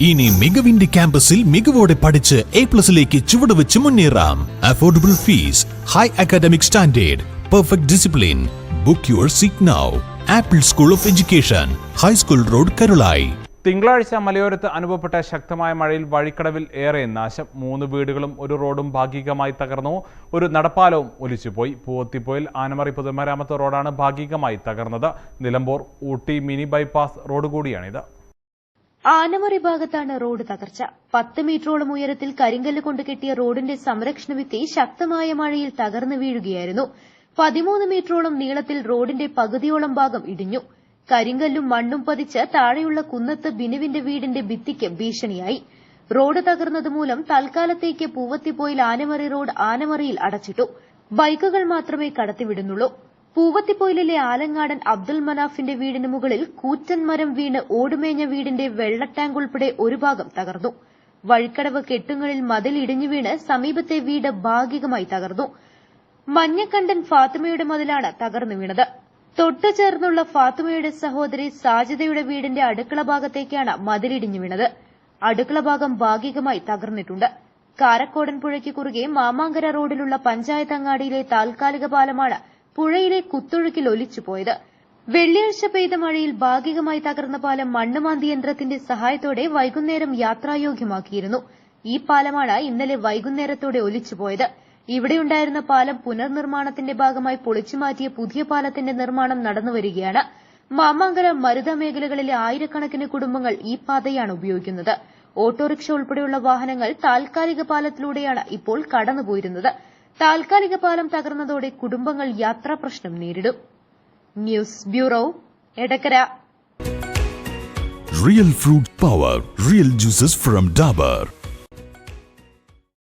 ഇനി മികവിന്റെ ക്യാമ്പസിൽ മികവോടെ പഠിച്ച് എ പ്ലസിലേക്ക് ചുവടുവെച്ച് മുന്നേറാം. Affordable fees high academic standard perfect discipline book your seat now apple school of education high school road Karulai തിങ്കളാഴ്ച മലയോരത്ത് അനുഭവപ്പെട്ട ശക്തമായ മഴയിൽ വഴിക്കടവിൽ ഏറെ നാശം. മൂന്ന് വീടുകളും ഒരു റോഡും ഭാഗികമായി തകർന്നു. ഒരു നടപ്പാലവും ഒലിച്ചുപോയി. പൂവത്തിപ്പോയിൽ ആനമറി പൊതുമരാമത്ത് റോഡാണ് ഭാഗികമായി തകർന്നത്. Nilambur Ooty mini bypass road കൂടിയാണിത്. ആനമറി ഭാഗത്താണ് റോഡ് തകർച്ച. പത്ത് മീറ്ററോളം ഉയരത്തിൽ കരിങ്കല്ല് കൊണ്ട് കെട്ടിയ റോഡിന്റെ സംരക്ഷണ ഭിത്തി ശക്തമായ മഴയിൽ തകർന്നു വീഴുകയായിരുന്നു. പതിമൂന്ന് മീറ്ററോളം നീളത്തിൽ റോഡിന്റെ പകുതിയോളം ഭാഗം ഇടിഞ്ഞു. കരിങ്കല്ലും മണ്ണും പതിച്ച് താഴെയുള്ള കുന്നത്ത് ബിനുവിന്റെ വീടിന്റെ ഭിത്തിക്ക് ഭീഷണിയായി. റോഡ് തകർന്നതുമൂലം തൽക്കാലത്തേക്ക് പൂവത്തിപ്പോയിൽ ആനമറി റോഡ് ആനമറിയിൽ അടച്ചിട്ടു. ബൈക്കുകൾ മാത്രമേ കടത്തിവിടുന്നുള്ളൂ. പൂവത്തിപ്പോയിലിലെ ആലങ്ങാടൻ അബ്ദുൽ മനാഫിന്റെ വീടിന് മുകളിൽ കൂറ്റൻ മരം വീണ് ഓടുമേഞ്ഞ വീടിന്റെ വെള്ളടാങ്ക് ഉൾപ്പെടെ ഒരു ഭാഗം തകർന്നു. വഴിക്കടവ് കെട്ടുങ്ങളിൽ മതിൽ ഇടിഞ്ഞു വീണ് സമീപത്തെ വീട് ഭാഗികമായി തകർന്നു. മഞ്ഞക്കണ്ടൻ ഫാത്തിമയുടെ മതിലാണ് തകർന്നു വീണത്. തൊട്ടു ചേർന്നുള്ള ഫാത്തിമയുടെ സഹോദരി സാജിദയുടെ വീടിന്റെ അടുക്കള ഭാഗത്തേക്കാണ് മതിലിടിഞ്ഞു വീണത്. അടുക്കള ഭാഗം ഭാഗികമായി തകർന്നിട്ടുണ്ട്. കാരക്കോടൻ പുഴയ്ക്ക് കുറുകെ മാമാങ്കര റോഡിലുള്ള പഞ്ചായത്ത് അങ്ങാടിയിലെ താൽക്കാലിക പാലമാണ് പുഴയിലെ കുത്തൊഴുക്കിൽ ഒലിച്ചുപോയത് വെള്ളിയാഴ്ച പെയ്ത മഴയിൽ ഭാഗികമായി തകർന്ന പാലം മണ്ണുമാന്തി യന്ത്രത്തിന്റെ സഹായത്തോടെ വൈകുന്നേരം യാത്രായോഗ്യമാക്കിയിരുന്നു. ഈ പാലമാണ് ഇന്നലെ വൈകുന്നേരത്തോടെ ഒലിച്ചുപോയത് ഇവിടെയുണ്ടായിരുന്ന പാലം പുനർനിർമ്മാണത്തിന്റെ ഭാഗമായി പൊളിച്ചുമാറ്റിയ പുതിയ പാലത്തിന്റെ നിർമ്മാണം നടന്നുവരികയാണ് മാമാങ്കര മരുത മേഖലകളിലെ ആയിരക്കണക്കിന് കുടുംബങ്ങൾ ഈ പാതയാണ് ഉപയോഗിക്കുന്നത്. ഓട്ടോറിക്ഷ ഉൾപ്പെടെയുള്ള വാഹനങ്ങൾ താൽക്കാലിക പാലത്തിലൂടെയാണ് ഇപ്പോൾ കടന്നുപോയിരുന്നത്. താൽക്കാലിക പാലം തകർന്നതോടെ കുടുംബങ്ങൾ യാത്രാ പ്രശ്നം നേരിടും news bureau Edakkara real fruit power real juices from Dabur.